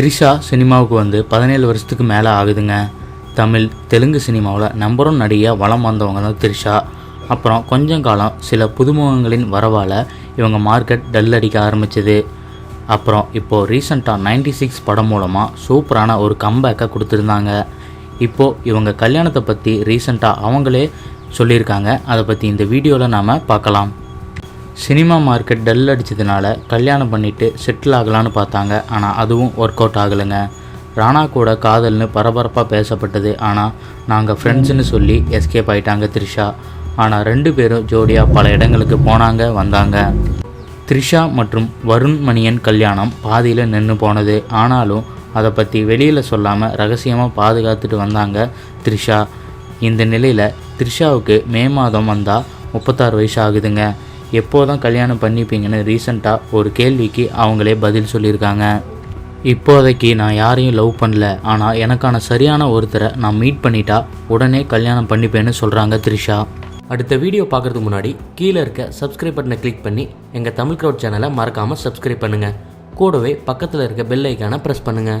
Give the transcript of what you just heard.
த்ரிஷா சினிமாவுக்கு வந்து பதினேழு வருஷத்துக்கு மேலே ஆகுதுங்க. தமிழ் தெலுங்கு சினிமாவில் நம்பரும் ஒன் நடிகையாக வந்தவங்க தான் த்ரிஷா. அப்புறம் கொஞ்சம் காலம் சில புதுமுகங்களின் வரவால் இவங்க மார்க்கெட் டல் அடிக்க ஆரம்பிச்சது. அப்புறம் இப்போது ரீசண்டாக 96 சிக்ஸ் படம் மூலமாக சூப்பரான ஒரு கம்பேக்கை கொடுத்துருந்தாங்க. இப்போது இவங்க கல்யாணத்தை பற்றி ரீசண்டாக அவங்களே சொல்லியிருக்காங்க. அதை பற்றி இந்த வீடியோவில் நாம் பார்க்கலாம். சினிமா மார்க்கெட் டல் அடித்ததுனால கல்யாணம் பண்ணிட்டு செட்டில் ஆகலான்னு பார்த்தாங்க. ஆனால் அதுவும் ஒர்க் அவுட் ஆகலைங்க. ராணா கூட காதல்னு பரபரப்பாக பேசப்பட்டது. ஆனால் நாங்கள் ஃப்ரெண்ட்ஸ்னு சொல்லி எஸ்கேப் ஆயிட்டாங்க த்ரிஷா. ஆனால் ரெண்டு பேரும் ஜோடியாக பல இடங்களுக்கு போனாங்க வந்தாங்க. த்ரிஷா மற்றும் வருண் மணியன் கல்யாணம் பாதியில் நின்று போனது. ஆனாலும் அதை பற்றி வெளியில் சொல்லாமல் ரகசியமாக பாதுகாத்துட்டு வந்தாங்க த்ரிஷா. இந்த நிலையில் த்ரிஷாவுக்கு மே மாதம் வந்தால் முப்பத்தாறு வயசு ஆகுதுங்க. எப்போதான் கல்யாணம் பண்ணிப்பீங்கன்னு ரீசண்டாக ஒரு கேள்விக்கு அவங்களே பதில் சொல்லியிருக்காங்க. இப்போதைக்கு நான் யாரையும் லவ் பண்ணல. ஆனால் எனக்கான சரியான ஒருத்தரை நான் மீட் பண்ணிட்டா உடனே கல்யாணம் பண்ணிப்பேன்னு சொல்கிறாங்க த்ரிஷா. அடுத்த வீடியோ பார்க்குறதுக்கு முன்னாடி கீழே இருக்க சப்ஸ்கிரைப் பட்டனை கிளிக் பண்ணி எங்கள் தமிழ் க்ரௌட் சேனலை மறக்காமல் சப்ஸ்கிரைப் பண்ணுங்கள் கூடவே பக்கத்தில் இருக்க பெல் ஐக்கானை ப்ரெஸ் பண்ணுங்கள்